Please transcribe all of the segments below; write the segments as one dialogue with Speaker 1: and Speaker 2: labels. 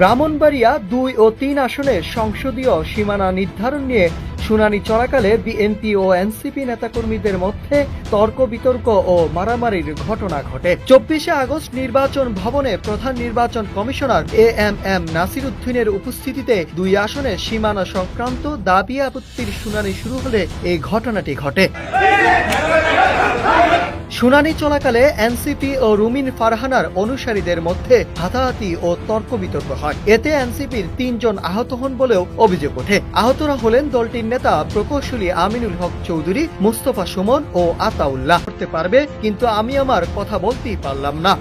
Speaker 1: ব্রাহ্মণবাড়িয়া দুই ও তিন আসনের সংসদীয় সীমানা নির্ধারণ নিয়ে শুনানি চলাকালে বিএনপি ও এনসিপি নেতাকর্মীদের মধ্যে তর্ক বিতর্ক ও মারামারির ঘটনা ঘটে। চব্বিশে আগস্ট নির্বাচন ভবনে প্রধান নির্বাচন commissioner A M M Nasir উদ্দিনের উপস্থিতিতে দুই আসনে সীমানা সংক্রান্ত দাবি আপত্তির শুনানি শুরু হলে এই ঘটনাটি ঘটে। শুনানি চলাকালে এনসিপি ও রুমিন ফারহানার অনুসারীদের মধ্যে হাতাহাতি ও তর্ক বিতর্ক হয়। এতে এনসিপির তিনজন আহত হন বলেও অভিযোগ ওঠে। আহতরা হলেন দলটির নেতা প্রকৌশলী আমিনুল হক চৌধুরী, মুস্তফা সুমন ও আতাউল্লাহ। করতে পারবে, কিন্তু আমি আমার কথা বলতেই পারলাম না।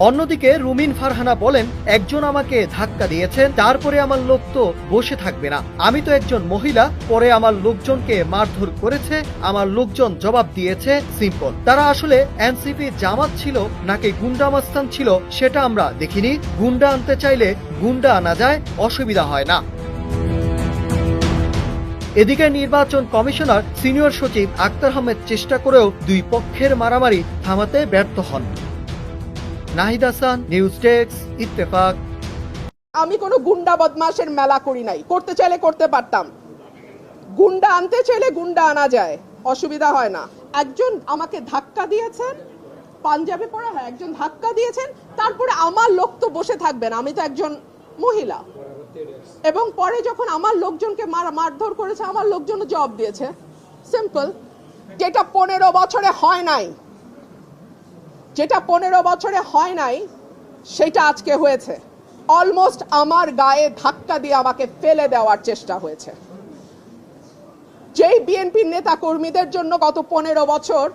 Speaker 1: অন্যদিকে রুমিন ফারহানা বলেন, একজন আমাকে ধাক্কা দিয়েছেন, তারপরে আমার লোক তো বসে থাকবে না। আমি তো একজন মহিলা, পরে আমার লোকজনকে মারধর করেছে, আমার লোকজন জবাব দিয়েছে, সিম্পল। তারা আসলে এনসিপি জামাত ছিল নাকি গুন্ডা মাস্তান ছিল, সেটা আমরা দেখিনি। গুন্ডা আনতে চাইলে গুন্ডা আনা যায়, অসুবিধা হয় না। এদিকে নির্বাচন কমিশনার, সিনিয়র সচিব আক্তার আহমেদ চেষ্টা করেও দুই পক্ষের মারামারি থামাতে ব্যর্থ হন। Nahid Hasan news desk Ittefaq.
Speaker 2: আমি কোনো গুন্ডা বদমাশের মেলা করি নাই। করতে চাইলে করতে পারতাম। গুন্ডা আনতে চাইলে গুন্ডা আনা যায়। অসুবিধা হয় না। একজন আমাকে ধাক্কা দিয়েছেন, পাঞ্জাবে পরা হয়, একজন ধাক্কা দিয়েছেন, তারপরে আমার লোক তো বসে থাকবেন। আমি তো একজন মহিলা। এবং পরে যখন আমার লোকজনকে মার, মারধর করেছে, আমার লোকজন জবাব দিয়েছে। সিম্পল যেটা পনেরো বছরে হয় নাই। যেটা পনেরো বছরে হয় নাই, সেটা আজকে হয়েছে। অলমোস্ট আমার গায়ে ধাক্কা দিয়ে আমাকে ফেলে দেওয়ার চেষ্টা হয়েছে। যেই বিএনপির নেতা কর্মীদের জন্য গত পনেরো বছর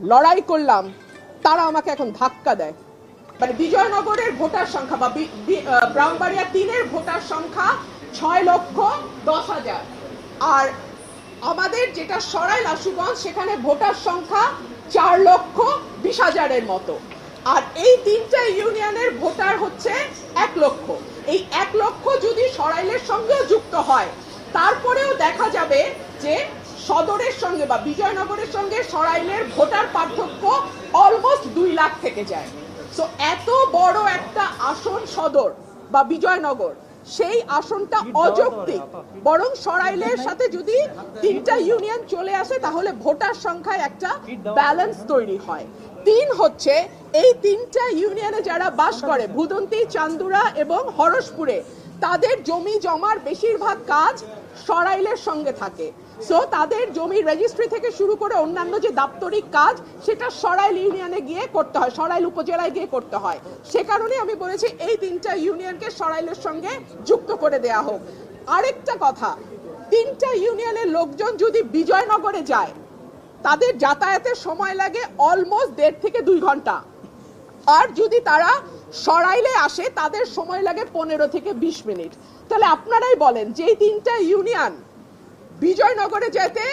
Speaker 2: লড়াই করলাম, তারা আমাকে এখন ধাক্কা দেয়। মানে বিজয়নগরের ভোটার সংখ্যা বা বি- বি- ব্রাহ্মণবাড়িয়া তিনের ভোটার সংখ্যা ছয় লক্ষ দশ হাজার। আর আমাদের যেটা সরাইল আশুগঞ্জ সেখানে ভোটার সংখ্যা চার লক্ষ বিশ হাজারের মতো। আর এই তিনটা ইউনিয়নের ভোটার হচ্ছে এক লক্ষ। এই এক লক্ষ যদি সরাইলের সঙ্গেও যুক্ত হয়, তারপরেও দেখা যাবে যে সদরের সঙ্গে বা বিজয়নগরের সঙ্গে সরাইলের ভোটার পার্থক্য অলমোস্ট দুই লাখ থেকে যায়। সো এত বড় একটা আসন সদর বা বিজয়নগর সেই আসনটা অযৌক্তিক। বরং সরাইলের সাথে যদি তিনটা ইউনিয়ন চলে আসে তাহলে ভোটার সংখ্যায় একটা ব্যালেন্স তৈরি হয়। তিন হচ্ছে এই তিনটা ইউনিয়নে যারা বাস করে ভুদন্তি চান্দুরা এবং হরসপুরে তাদের জমি জমার বেশিরভাগ কাজ সরাইলের সঙ্গে থাকে। সো তাদের জমি রেজিস্ট্রি থেকে শুরু করে অন্যান্য যে দাপ্তরিক কাজ, সেটা সরাইল ইউনিয়নে গিয়ে করতে হয়, সরাইল উপজেলায় গিয়ে করতে হয়। সে কারণে আমি বলেছি, এই তিনটা ইউনিয়নকে সরাইলের সঙ্গে যুক্ত করে দেয়া হোক। আরেকটা কথা, তিনটা ইউনিয়নের লোকজন যদি বিজয়নগরে যায়, তাদের যাতায়াতের সময় লাগে অলমোস্ট দেড় থেকে দুই ঘণ্টা। আর যদি তারা সরাইলে আসে, তাদের সময় লাগে পনেরো থেকে বিশ মিনিট। তাহলে আপনারাই বলেন যে এই তিনটা ইউনিয়ন বিজয়নগরে যেতে